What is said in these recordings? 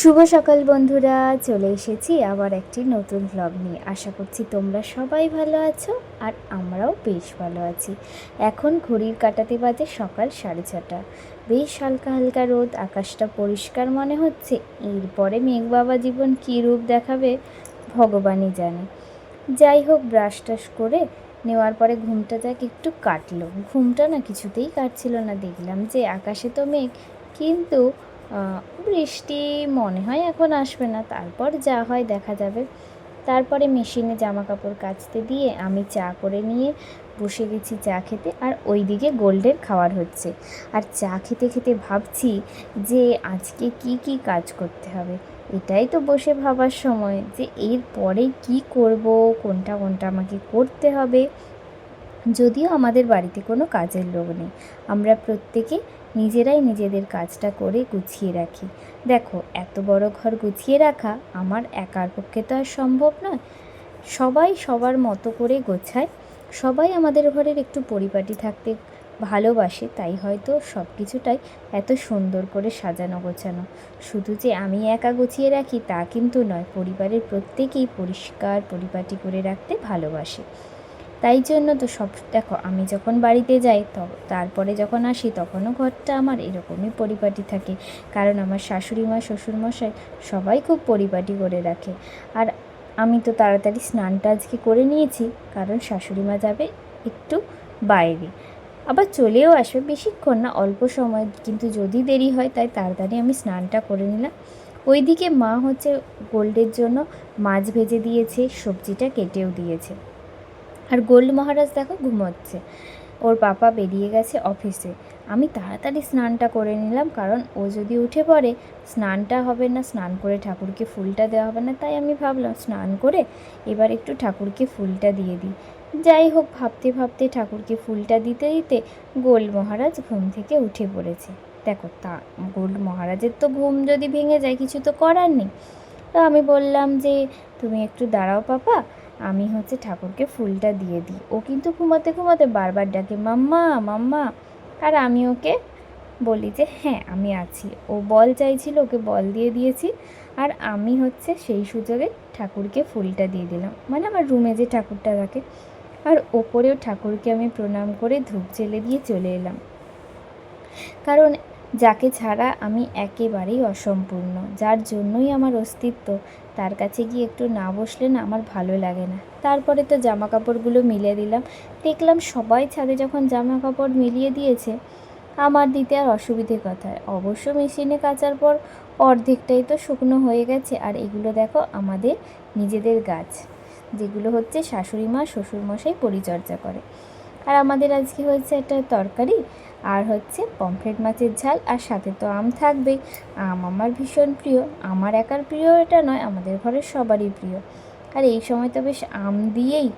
শুভ সকাল বন্ধুরা, চলে এসেছি আবার একটি নতুন ভ্লগ নিয়ে। আশা করছি তোমরা সবাই ভালো আছো আর আমরাও বেশ ভালো আছি। এখন ঘড়ির কাটাতে বাজে সকাল সাড়ে ছটা। বেশ হালকা হালকা রোদ, আকাশটা পরিষ্কার মনে হচ্ছে। এরপরে মেঘ বাবা জীবন কী রূপ দেখাবে, ভগবানই জানে। যাই হোক ব্রাশ টাশ করে নেওয়ার পরে ঘুমটা যাক একটু কাটলো। ঘুমটা না কিছুতেই কাটছিল না। দেখলাম যে আকাশে তো মেঘ, কিন্তু বৃষ্টি মনে হয় এখন আসবে না। তারপর যা হয় দেখা যাবে। তারপরে মেশিনে জামা কাপড় কাচতে দিয়ে আমি চা করে নিয়ে বসে গেছি চা খেতে আর ওইদিকে গোল্ডের খাওয়ার হচ্ছে। আর চা খেতে খেতে ভাবছি যে আজকে কি কি কাজ করতে হবে। এটাই তো বসে ভাবার সময় যে এর পরে কি করব, কোনটা কোনটা আমাকে করতে হবে। যদিও আমাদের বাড়িতে কোনো কাজের লোক নেই। আমরা প্রত্যেকে নিজেরাই নিজেদের কাজটা করে গুছিয়ে রাখি। দেখো, এত বড় ঘর গুছিয়ে রাখা আমার একার পক্ষে তো আর সম্ভব নয়। সবাই সবার মতো করে গোছায়। সবাই আমাদের ঘরের একটু পরিপাটি থাকতে ভালোবাসে, তাই হয়তো সব কিছুটাই এত সুন্দর করে সাজানো গোছানো। শুধু যে আমি একা গুছিয়ে রাখি তা কিন্তু নয়, পরিবারের প্রত্যেকেই পরিষ্কার পরিপাটি করে রাখতে ভালোবাসে। তাই জন্য তো সব, দেখো, আমি যখন বাড়িতে যাই তারপরে যখন আসি, তখনও ঘরটা আমার এরকমই পরিপাটি থাকে। কারণ আমার শাশুড়ি মা শ্বশুরমশাই সবাই খুব পরিপাটি করে রাখে। আর আমি তো তাড়াতাড়ি স্নানটা আজকে করে নিয়েছি, কারণ শাশুড়ি মা যাবে একটু বাইরে। আবার চলেও আসবে, বেশিক্ষণ না, অল্প সময়, কিন্তু যদি দেরি হয়, তাই তাড়াতাড়ি আমি স্নানটা করে নিলাম। ওইদিকে মা হচ্ছে গোল্ডের জন্য মাছ ভেজে দিয়েছে, সবজিটা কেটেও দিয়েছে। আর গোল্ড মহারাজ দেখো ঘুমোচ্ছে। ওর পাপা বেরিয়ে গেছে অফিসে আমি তাড়াতাড়ি স্নানটা করে নিলাম, কারণ ও যদি উঠে পড়ে, স্নানটা হবে না, স্নান করে ঠাকুরকে ফুলটা দেওয়া হবে না, তাই আমি ভাবলাম স্নান করে এবার একটু ঠাকুরকে ফুলটা দিয়ে দিই। যাই হোক, ভাবতে ভাবতে ঠাকুরকে ফুলটা দিতে দিতে গোল্ড মহারাজ ঘুম থেকে উঠে পড়েছে। দেখো, তা গোল্ড মহারাজের তো ঘুম যদি ভেঙে যায়, কিছু তো করার নেই। তো আমি বললাম যে, তুমি একটু দাঁড়াও পাপা আমি হচ্ছে ঠাকুরকে ফুলটা দিয়ে দিই। ও কিন্তু ঘুমাতে ঘুমাতে বারবার ডাকে, মাম্মা মাম্মা। আর আমি ওকে বলি যে হ্যাঁ আমি আছি। ও বল চাইছিল, ওকে বল দিয়ে দিয়েছি। আর আমি হচ্ছে সেই সুযোগে ঠাকুরকে ফুলটা দিয়ে দিলাম। মানে আমার রুমে যে ঠাকুরটা থাকে। আর ওপরেও ঠাকুরকে আমি প্রণাম করে ধূপ জেলে দিয়ে চলে এলাম। কারণ যাকে ছাড়া আমি একেবারেই অসম্পূর্ণ, যার জন্যই আমার অস্তিত্ব তার কাছে গিয়ে একটু না বসলে না আমার ভালো লাগে না। তারপরে তো জামা কাপড়গুলো মিলিয়ে দিলাম। দেখলাম সবাই ছাদে যখন জামা কাপড় মিলিয়ে দিয়েছে, আমার দিতে আর অসুবিধে কোথায়? অবশ্য মেশিনে কাচার পর অর্ধেকটাই তো শুকনো হয়ে গেছে, আর এগুলো দেখো আমাদের নিজেদের গাছ, যেগুলো হচ্ছে শাশুড়ি মা, শ্বশুরমশাই পরিচর্যা করে। আর আমাদের আজকে হয়েছে একটা তরকারি আর হচ্ছে পমফ্রেট মাছের ঝাল আর সাথে তো আম থাকবেই। আম আমার ভীষণ প্রিয়, আমার একার প্রিয় এটা নয়, আমাদের ঘরের সবারই প্রিয়। আর এই সময় তো বেশ আম দিয়েই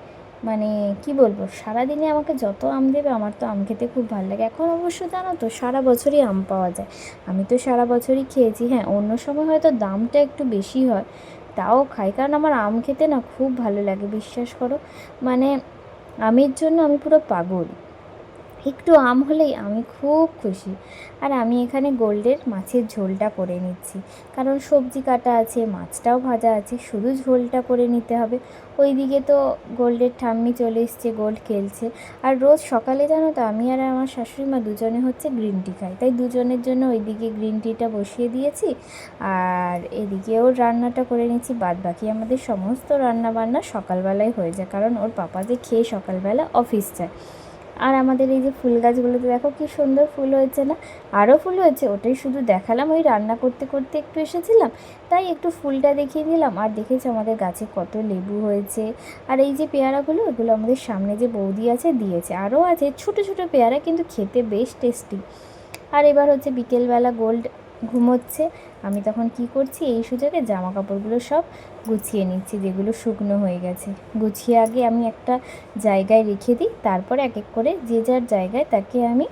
মানে কি বলব, সারাদিনে আমাকে যত আম দেবে আমার তো আম খেতে খুব ভালো লাগে। এখন অবশ্য জানো তো, সারা বছরই আম পাওয়া যায়। আমি তো সারা বছরই খেয়েছি হ্যাঁ অন্য সময় হয়তো দামটা একটু বেশি হয়, তাও খাই, কারণ আমার আম খেতে না খুব ভালো লাগে, বিশ্বাস করো। মানে আমের জন্য আমি পুরো পাগল। একটু আম হলেই আমি খুব খুশি। আর আমি এখানে গোল্ডের মাছের ঝোলটা করে নিচ্ছি। কারণ সবজি কাটা আছে, মাছটাও ভাজা আছে, শুধু ঝোলটা করে নিতে হবে। ওইদিকে তো গোল্ডের ঠাম্মি চলে এসছে, গোল্ড খেলছে। আর রোজ সকালে জানো তো, আমি আর আমার শাশুড়ি মা দুজনে হচ্ছে গ্রিন টি খাই। তাই দুজনের জন্য ওইদিকে গ্রিন টিটা বসিয়ে দিয়েছি। আর এদিকেও রান্নাটা করে নিচ্ছি। বাদ বাকি আমাদের সমস্ত রান্নাবান্না সকালবেলায় হয়ে যায়। কারণ ওর পাপা যে খেয়ে সকালবেলা অফিস যায়। আর আমাদের এই যে ফুল গাছগুলোতে দেখো কি সুন্দর ফুল হয়েছে না? আরও ফুল হয়েছে, ওটাই শুধু দেখালাম, ওই রান্না করতে করতে একটু এসেছিলাম, তাই একটু ফুলটা দেখিয়ে দিলাম। আর দেখেছি আমাদের গাছে কত লেবু হয়েছে, আর এই যে পেয়ারাগুলো, এগুলো আমাদের সামনে যে বৌদি আছে, দিয়েছে। আরও আছে, ছোট ছোট পেয়ারা, কিন্তু খেতে বেশ টেস্টি। আর এবার হচ্ছে বিকেলবেলা গোল্ড ঘুমোচ্ছে। আমি তখন কি করছি, এই সুযোগে জামা কাপড়গুলো সব গুছিয়ে নিচ্ছি, যেগুলো শুকনো হয়ে গেছে। গুছিয়ে আগে আমি একটা জায়গায় রেখে দিই, তারপরে এক এক করে যে যার জায়গায় তাকে আমি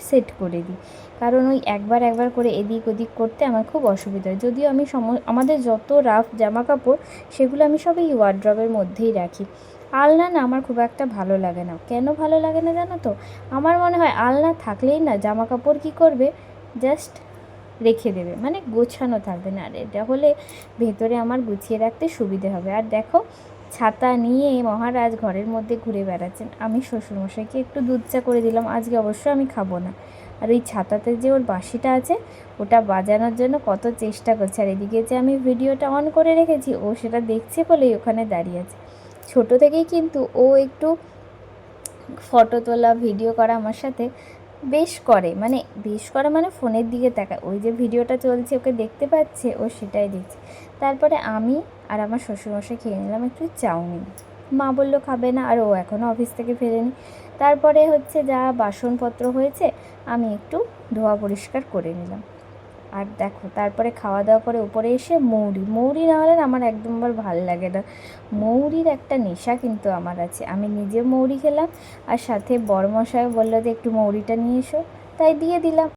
সেট করে দিই। কারণ ওই একবার একবার করে এদিক ওদিক করতে আমার খুব অসুবিধা হয়। যদিও আমি সম, আমাদের যত রাফ জামা কাপড় সেগুলো আমি সব এই ওয়ার্ড্রবের মধ্যেই রাখি। আলনা না আমার খুব একটা ভালো লাগে না। কেন ভালো লাগে না জানো তো? আমার মনে হয় আলনা থাকলেই না জামা কাপড় কী করবে? জাস্ট রেখে দেবে। মানে গোছানো থাকবে না আর এটা হলে ভেতরে আমার গুছিয়ে রাখতে সুবিধে হবে। আর দেখো, ছাতা নিয়ে মহারাজ ঘরের মধ্যে ঘুরে বেড়াচ্ছেন। আমি শ্বশুরমশাইকে একটু দুধ চা করে দিলাম, আজকে অবশ্য আমি খাব না। আর ওই ছাতাতে যে ওর বাঁশিটা আছে, ওটা বাজানোর জন্য কত চেষ্টা করছে। আর এদিকে যে আমি ভিডিওটা অন করে রেখেছি, ও সেটা দেখছে বলেই ওখানে দাঁড়িয়ে আছে। ছোটো থেকেই কিন্তু ও একটু ফটো তোলা, ভিডিও করা আমার সাথে বেশ করে মানে বেশ করে মানে ফোনের দিকে তাকায়। ওই যে ভিডিওটা চলছে, ওকে দেখতে পাচ্ছে, ও সেটাই দেখছে। তারপরে আমি আর আমার শ্বশুরমশাই খেয়ে নিলাম একটু চাউমিন। মা বলল, খাবে না। আর ও এখনও অফিস থেকে ফেরেনি। তারপরে হচ্ছে যা বাসনপত্র হয়েছে, আমি একটু ধোয়া পরিষ্কার করে নিলাম। আর দেখো, তারপরে খাওয়া দাওয়া করে উপরে এসে মৌরি। মৌরি না হলে আমার একদম আবার ভালো লাগে না। মৌরির একটা নেশা কিন্তু আমার আছে। আমি নিজে মৌরি খেলাম আর সাথে বড়মশাই বলল যে একটু মৌরিটা নিয়ে এসো। তাই দিয়ে দিলাম।